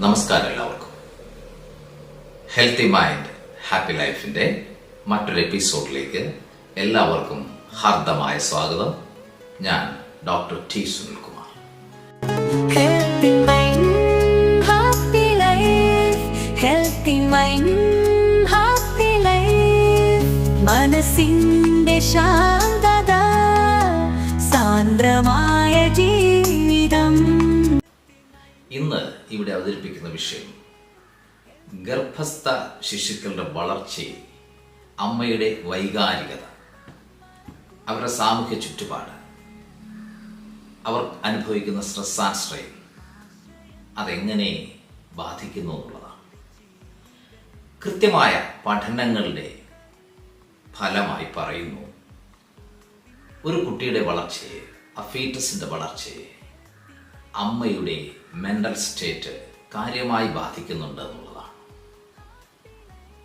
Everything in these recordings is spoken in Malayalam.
നമസ്കാരം എല്ലാവർക്കും. ഹെൽത്തി മൈൻഡ് ഹാപ്പി ലൈഫിന്റെ മറ്റൊരു എപ്പിസോഡിലേക്ക് എല്ലാവർക്കും ഹാർദമായ സ്വാഗതം. ഞാൻ ഡോക്ടർ ടി സുനിൽകുമാർ. മനസ്സിന്റെ mind, ഇവിടെ അവതരിപ്പിക്കുന്ന വിഷയം. ഗർഭസ്ഥ ശിശുക്കളുടെ വളർച്ചയിൽ അമ്മയുടെ വൈകാരികത അവരുടെ സാമൂഹ്യ ചുറ്റുപാട് അവർ അനുഭവിക്കുന്ന സ്ട്രെസ് ആൻഡ് സ്ട്രെയിൻ അതെങ്ങനെ ബാധിക്കുന്നു എന്നുള്ളതാണ്. കൃത്യമായ പഠനങ്ങളുടെ ഫലമായി പറയുന്നു ഒരു കുട്ടിയുടെ വളർച്ചയെ ആ വളർച്ചയെ അമ്മയുടെ മെന്റൽ സ്റ്റേറ്റ് കാര്യമായി ബാധിക്കുന്നുണ്ട് എന്നുള്ളതാണ്.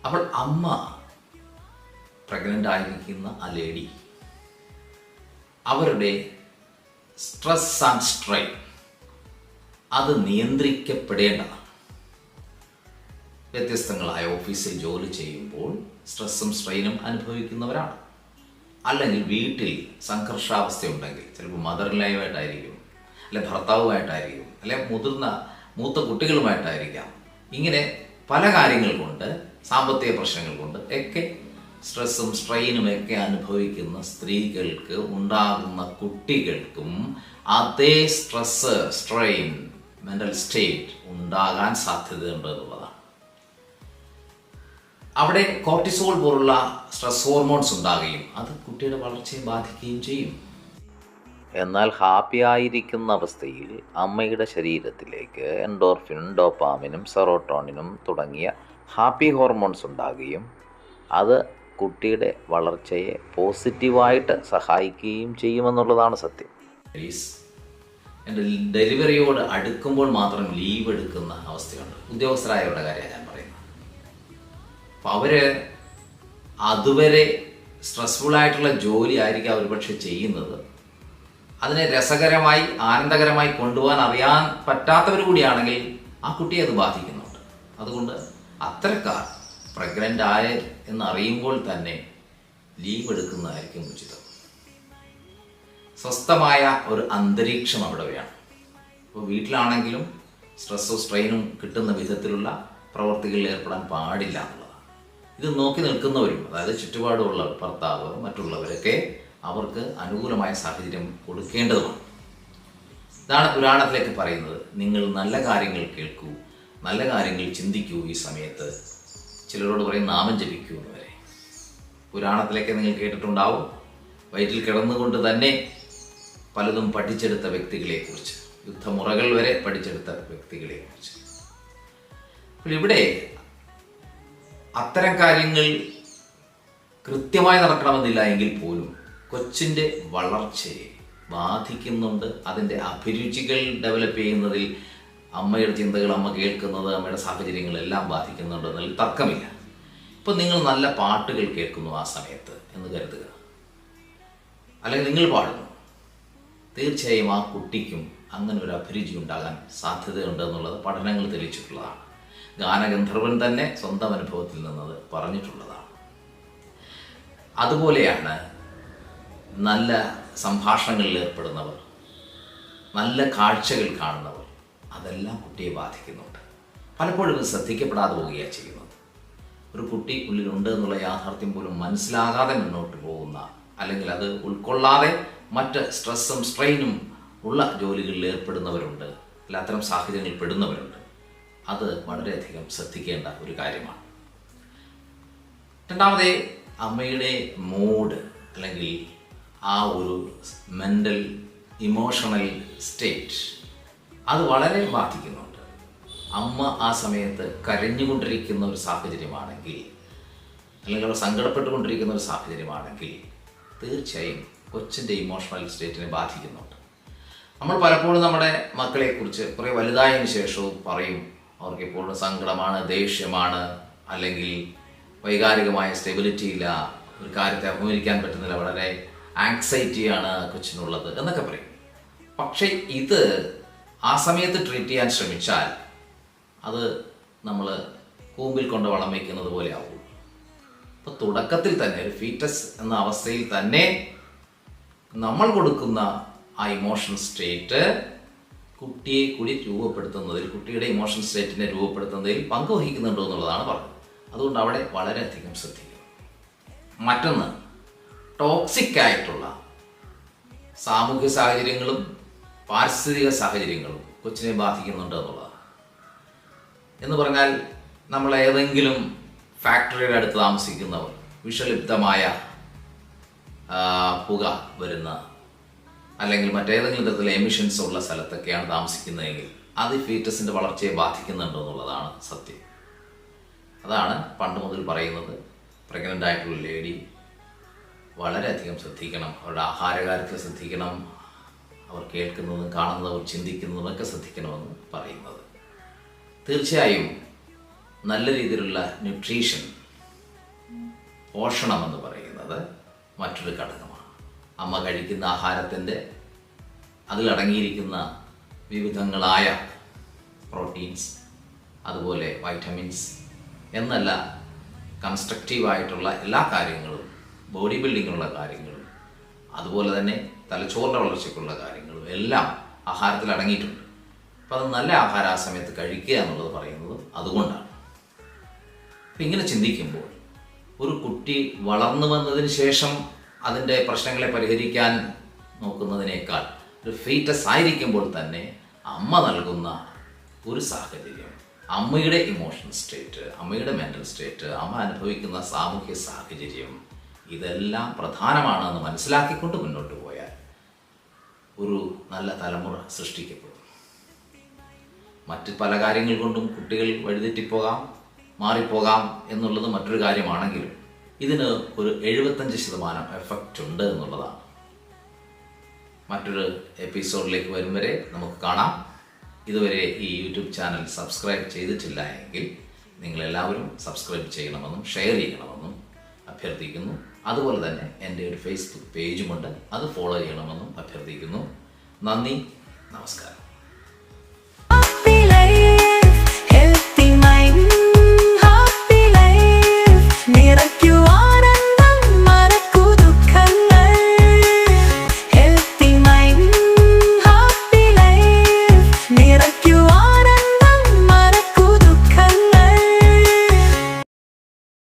അപ്പോൾ അമ്മ പ്രഗ്നന്റ് ആയിരിക്കുന്ന ആ ലേഡി അവരുടെ സ്ട്രെസ് ആൻഡ് സ്ട്രെയിൻ അത് നിയന്ത്രിക്കപ്പെടേണ്ടതാണ്. വ്യത്യസ്തങ്ങളായ ഓഫീസിൽ ജോലി ചെയ്യുമ്പോൾ സ്ട്രെസ്സും സ്ട്രെയിനും അനുഭവിക്കുന്നവരാണ്. അല്ലെങ്കിൽ വീട്ടിൽ സംഘർഷാവസ്ഥ ഉണ്ടെങ്കിൽ ചിലപ്പോൾ ലൈവായിട്ടായിരിക്കും അല്ലെ ഭർത്താവുമായിട്ടായിരിക്കും അല്ലെ മുതിർന്ന മൂത്ത കുട്ടികളുമായിട്ടായിരിക്കാം. ഇങ്ങനെ പല കാര്യങ്ങൾ കൊണ്ട് സാമ്പത്തിക പ്രശ്നങ്ങൾ കൊണ്ട് ഒക്കെ സ്ട്രെസ്സും സ്ട്രെയിനും ഒക്കെ അനുഭവിക്കുന്ന സ്ത്രീകൾക്ക് ഉണ്ടാകുന്ന കുട്ടികൾക്കും അതേ സ്ട്രെസ് സ്ട്രെയിൻ മെന്റൽ സ്റ്റേറ്റ് ഉണ്ടാകാൻ സാധ്യതയുണ്ട് എന്നുള്ളതാണ്. അവിടെ കോർട്ടിസോൾ പോലുള്ള സ്ട്രെസ് ഹോർമോൺസ് ഉണ്ടാകുകയും അത് കുട്ടിയുടെ വളർച്ചയെ ബാധിക്കുകയും ചെയ്യും. എന്നാൽ ഹാപ്പി ആയിരിക്കുന്ന അവസ്ഥയിൽ അമ്മയുടെ ശരീരത്തിലേക്ക് എൻഡോർഫിനും ഡോപ്പാമിനും സെറോട്ടോണിനും തുടങ്ങിയ ഹാപ്പി ഹോർമോൺസ് ഉണ്ടാകുകയും അത് കുട്ടിയുടെ വളർച്ചയെ പോസിറ്റീവായിട്ട് സഹായിക്കുകയും ചെയ്യുമെന്നുള്ളതാണ് സത്യം. എന്റെ ഡെലിവറിയോട് അടുക്കുമ്പോൾ മാത്രം ലീവ് എടുക്കുന്ന അവസ്ഥയുണ്ട്. ഉദ്യോഗസ്ഥരായവരുടെ കാര്യം ഞാൻ പറയുന്നത് അപ്പം അവർ അതുവരെ സ്ട്രെസ്ഫുൾ ആയിട്ടുള്ള ജോലി ആയിരിക്കും അവർ പക്ഷെ ചെയ്യുന്നത്. അതിനെ രസകരമായി ആനന്ദകരമായി കൊണ്ടുപോകാൻ അറിയാൻ പറ്റാത്തവർ കൂടിയാണെങ്കിൽ ആ കുട്ടിയെ അത് ബാധിക്കുന്നുണ്ട്. അതുകൊണ്ട് അത്തരക്കാർ പ്രഗ്നന്റ് ആയ എന്നറിയുമ്പോൾ തന്നെ ലീവ് എടുക്കുന്നതായിരിക്കും ഉചിതം. സ്വസ്ഥമായ ഒരു അന്തരീക്ഷം അവിടെ വേണം ഇപ്പോൾ വീട്ടിലാണെങ്കിലും സ്ട്രെസ്സും സ്ട്രെയിനും കിട്ടുന്ന വിധത്തിലുള്ള പ്രവർത്തികളിൽ ഏർപ്പെടാൻ പാടില്ല എന്നുള്ളതാണ്. ഇത് നോക്കി നിൽക്കുന്നവരും അതായത് ചുറ്റുപാടുമുള്ള ഭർത്താവ് മറ്റുള്ളവരൊക്കെ അവർക്ക് അനുകൂലമായ സാഹചര്യം കൊടുക്കേണ്ടതുമാണ്. ഇതാണ് പുരാണത്തിലേക്ക് പറയുന്നത് നിങ്ങൾ നല്ല കാര്യങ്ങൾ കേൾക്കൂ നല്ല കാര്യങ്ങൾ ചിന്തിക്കൂ ഈ സമയത്ത്. ചിലരോട് പറയും നാമം ജപിക്കൂ എന്ന് വരെ പുരാണത്തിലേക്ക് നിങ്ങൾ കേട്ടിട്ടുണ്ടാവും. വയറ്റിൽ കിടന്നുകൊണ്ട് തന്നെ പലതും പഠിച്ചെടുത്ത വ്യക്തികളെക്കുറിച്ച് യുദ്ധമുറകൾ വരെ പഠിച്ചെടുത്ത വ്യക്തികളെക്കുറിച്ച്. അപ്പോൾ ഇവിടെ അത്തരം കാര്യങ്ങൾ കൃത്യമായി നടക്കണമെന്നില്ല എങ്കിൽ പോലും കൊച്ചിന്റെ വളർച്ചയെ ബാധിക്കുന്നുണ്ട്. അതിന്റെ അഭിരുചികൾ ഡെവലപ്പ് ചെയ്യുന്നതിൽ അമ്മയുടെ ചിന്തകൾ അമ്മ കേൾക്കുന്നത് അമ്മയുടെ സാഹചര്യങ്ങളെല്ലാം ബാധിക്കുന്നുണ്ട് എന്നതിൽ തർക്കമില്ല. ഇപ്പം നിങ്ങൾ നല്ല പാട്ടുകൾ കേൾക്കുന്നു ആ സമയത്ത് എന്ന് കരുതുക. അല്ലെങ്കിൽ നിങ്ങൾ പാടുന്നു. തീർച്ചയായും ആ കുട്ടിക്കും അങ്ങനെ ഒരു അഭിരുചി ഉണ്ടാകാൻ സാധ്യതയുണ്ട് എന്നുള്ളത് പഠനങ്ങൾ തെളിയിച്ചിട്ടുള്ളതാണ്. ഗാനഗന്ധർവൻ തന്നെ സ്വന്തം അനുഭവത്തിൽ നിന്നത് പറഞ്ഞിട്ടുള്ളതാണ്. അതുപോലെയാണ് നല്ല സംഭാഷണങ്ങളിൽ ഏർപ്പെടുന്നവർ നല്ല കാഴ്ചകൾ കാണുന്നവർ അതെല്ലാം കുട്ടിയെ ബാധിക്കുന്നുണ്ട്. പലപ്പോഴും ഇത് ശ്രദ്ധിക്കപ്പെടാതെ പോവുകയാണ് ചെയ്യുന്നത്. ഒരു കുട്ടി ഉള്ളിലുണ്ട് എന്നുള്ള യാഥാർത്ഥ്യം പോലും മനസ്സിലാകാതെ മുന്നോട്ട് പോകുന്ന അല്ലെങ്കിൽ അത് ഉൾക്കൊള്ളാതെ മറ്റ് സ്ട്രെസ്സും സ്ട്രെയിനും ഉള്ള ജോലികളിൽ ഏർപ്പെടുന്നവരുണ്ട് അല്ല അത്തരം സാഹചര്യങ്ങളിൽ പെടുന്നവരുണ്ട്. അത് വളരെയധികം ശ്രദ്ധിക്കേണ്ട ഒരു കാര്യമാണ്. രണ്ടാമതേ അമ്മയുടെ മൂഡ് അല്ലെങ്കിൽ ആ ഒരു മെന്റൽ ഇമോഷണൽ സ്റ്റേറ്റ് അത് വളരെ ബാധിക്കുന്നുണ്ട്. അമ്മ ആ സമയത്ത് കരഞ്ഞുകൊണ്ടിരിക്കുന്ന ഒരു സാഹചര്യമാണെങ്കിൽ അല്ലെങ്കിൽ അവർ സങ്കടപ്പെട്ടുകൊണ്ടിരിക്കുന്ന ഒരു സാഹചര്യമാണെങ്കിൽ തീർച്ചയായും കൊച്ചിന്റെ ഇമോഷണൽ സ്റ്റേറ്റിനെ ബാധിക്കുന്നുണ്ട്. നമ്മൾ പലപ്പോഴും നമ്മുടെ മക്കളെക്കുറിച്ച് കുറേ വലുതായതിനു ശേഷവും പറയും അവർക്ക് എപ്പോഴും സങ്കടമാണ് ദേഷ്യമാണ് അല്ലെങ്കിൽ വൈകാരികമായ സ്റ്റെബിലിറ്റി ഇല്ല ഒരു കാര്യത്തെ അഭിമുഖിക്കാൻ പറ്റുന്നില്ല വളരെ ആങ്സൈറ്റിയാണ് കൊച്ചിനുള്ളത് എന്നൊക്കെ പറയും. പക്ഷേ ഇത് ആ സമയത്ത് ട്രീറ്റ് ചെയ്യാൻ ശ്രമിച്ചാൽ അത് നമ്മൾ കൂമ്പിൽ കൊണ്ട് വളം വയ്ക്കുന്നത് പോലെ ആവും. അപ്പോൾ തുടക്കത്തിൽ തന്നെ ഒരു ഫീറ്റസ് എന്ന അവസ്ഥയിൽ തന്നെ നമ്മൾ കൊടുക്കുന്ന ആ ഇമോഷൻ സ്റ്റേറ്റ് കുട്ടിയെ കൂടി രൂപപ്പെടുത്തുന്നതിൽ കുട്ടിയുടെ ഇമോഷൻ സ്റ്റേറ്റിനെ രൂപപ്പെടുത്തുന്നതിൽ പങ്കുവഹിക്കുന്നുണ്ടോ എന്നുള്ളതാണ് പറഞ്ഞത്. അതുകൊണ്ട് അവിടെ വളരെയധികം ശ്രദ്ധിക്കണം. മറ്റൊന്ന് ടോക്സിക് ആയിട്ടുള്ള സാമൂഹ്യ സാഹചര്യങ്ങളും പാരിസ്ഥിതിക സാഹചര്യങ്ങളും കൊച്ചിനെ ബാധിക്കുന്നുണ്ട് എന്നുള്ളതാണ്. എന്ന് പറഞ്ഞാൽ നമ്മൾ ഏതെങ്കിലും ഫാക്ടറിയുടെ അടുത്ത് താമസിക്കുന്നവർ വിഷലിപ്തമായ പുക വരുന്ന അല്ലെങ്കിൽ മറ്റേതെങ്കിലും തരത്തിലുള്ള എമിഷൻസ് ഉള്ള സ്ഥലത്തൊക്കെയാണ് താമസിക്കുന്നതെങ്കിൽ അത് ഫീറ്റസിന്റെ വളർച്ചയെ ബാധിക്കുന്നുണ്ടോ എന്നുള്ളതാണ് സത്യം. അതാണ് പണ്ട് മുതൽ പറയുന്നത്. പ്രഗ്നന്റ് ആയിട്ടുള്ള ലേഡി വളരെയധികം ശ്രദ്ധിക്കണം. അവരുടെ ആഹാരകാര്യത്തിൽ ശ്രദ്ധിക്കണം. അവർ കേൾക്കുന്നതും കാണുന്നതും ചിന്തിക്കുന്നതും ഒക്കെ ശ്രദ്ധിക്കണമെന്ന് പറയുന്നത്. തീർച്ചയായും നല്ല രീതിയിലുള്ള ന്യൂട്രീഷൻ പോഷണം എന്ന് പറയുന്നത് മറ്റൊരു ഘടകമാണ്. അമ്മ കഴിക്കുന്ന ആഹാരത്തിന്റെ അതിലടങ്ങിയിരിക്കുന്ന വിവിധങ്ങളായ പ്രോട്ടീൻസ് അതുപോലെ വൈറ്റമിൻസ് എന്നല്ല കൺസ്ട്രക്റ്റീവായിട്ടുള്ള എല്ലാ കാര്യങ്ങളും ബോഡി ബിൽഡിങ്ങിനുള്ള കാര്യങ്ങളും അതുപോലെ തന്നെ തലച്ചോറിന്റെ വളർച്ചയ്ക്കുള്ള കാര്യങ്ങളും എല്ലാം ആഹാരത്തിൽ അടങ്ങിയിട്ടുണ്ട്. അപ്പോൾ അത് നല്ല ആഹാരം ആ സമയത്ത് കഴിക്കുക എന്നുള്ളത് പറയുന്നത് അതുകൊണ്ടാണ്. അപ്പം ഇങ്ങനെ ചിന്തിക്കുമ്പോൾ ഒരു കുട്ടി വളർന്നു വന്നതിന് ശേഷം അതിന്റെ പ്രശ്നങ്ങളെ പരിഹരിക്കാൻ നോക്കുന്നതിനേക്കാൾ ഒരു ഫീറ്റസ് ആയിരിക്കുമ്പോൾ തന്നെ അമ്മ നൽകുന്ന ഒരു സാഹചര്യം അമ്മയുടെ ഇമോഷണൽ സ്റ്റേറ്റ് അമ്മയുടെ മെന്റൽ സ്റ്റേറ്റ് അമ്മ അനുഭവിക്കുന്ന സാമൂഹ്യ സാഹചര്യം ഇതെല്ലാം പ്രധാനമാണെന്ന് മനസ്സിലാക്കിക്കൊണ്ട് മുന്നോട്ട് പോയാൽ ഒരു നല്ല തലമുറ സൃഷ്ടിക്കപ്പെടും. മറ്റ് പല കാര്യങ്ങൾ കൊണ്ടും കുട്ടികൾ വഴിതെറ്റിപ്പോകാം മാറിപ്പോകാം എന്നുള്ളത് മറ്റൊരു കാര്യമാണെങ്കിലും ഇതിന് ഒരു എഴുപത്തഞ്ച് ശതമാനം എഫക്റ്റ് ഉണ്ട് എന്നുള്ളതാണ്. മറ്റൊരു എപ്പിസോഡിലേക്ക് വരും വരെ നമുക്ക് കാണാം. ഇതുവരെ ഈ യൂട്യൂബ് ചാനൽ സബ്സ്ക്രൈബ് ചെയ്തിട്ടില്ല എങ്കിൽ നിങ്ങളെല്ലാവരും സബ്സ്ക്രൈബ് ചെയ്യണമെന്നും ഷെയർ ചെയ്യണമെന്നും അഭ്യർത്ഥിക്കുന്നു. അതുപോലെ തന്നെ എന്റെ ഒരു ഫേസ്ബുക്ക് പേജുമുണ്ട് അത് ഫോളോ ചെയ്യണമെന്നും അഭ്യർത്ഥിക്കുന്നു. നന്ദി. നമസ്കാരം.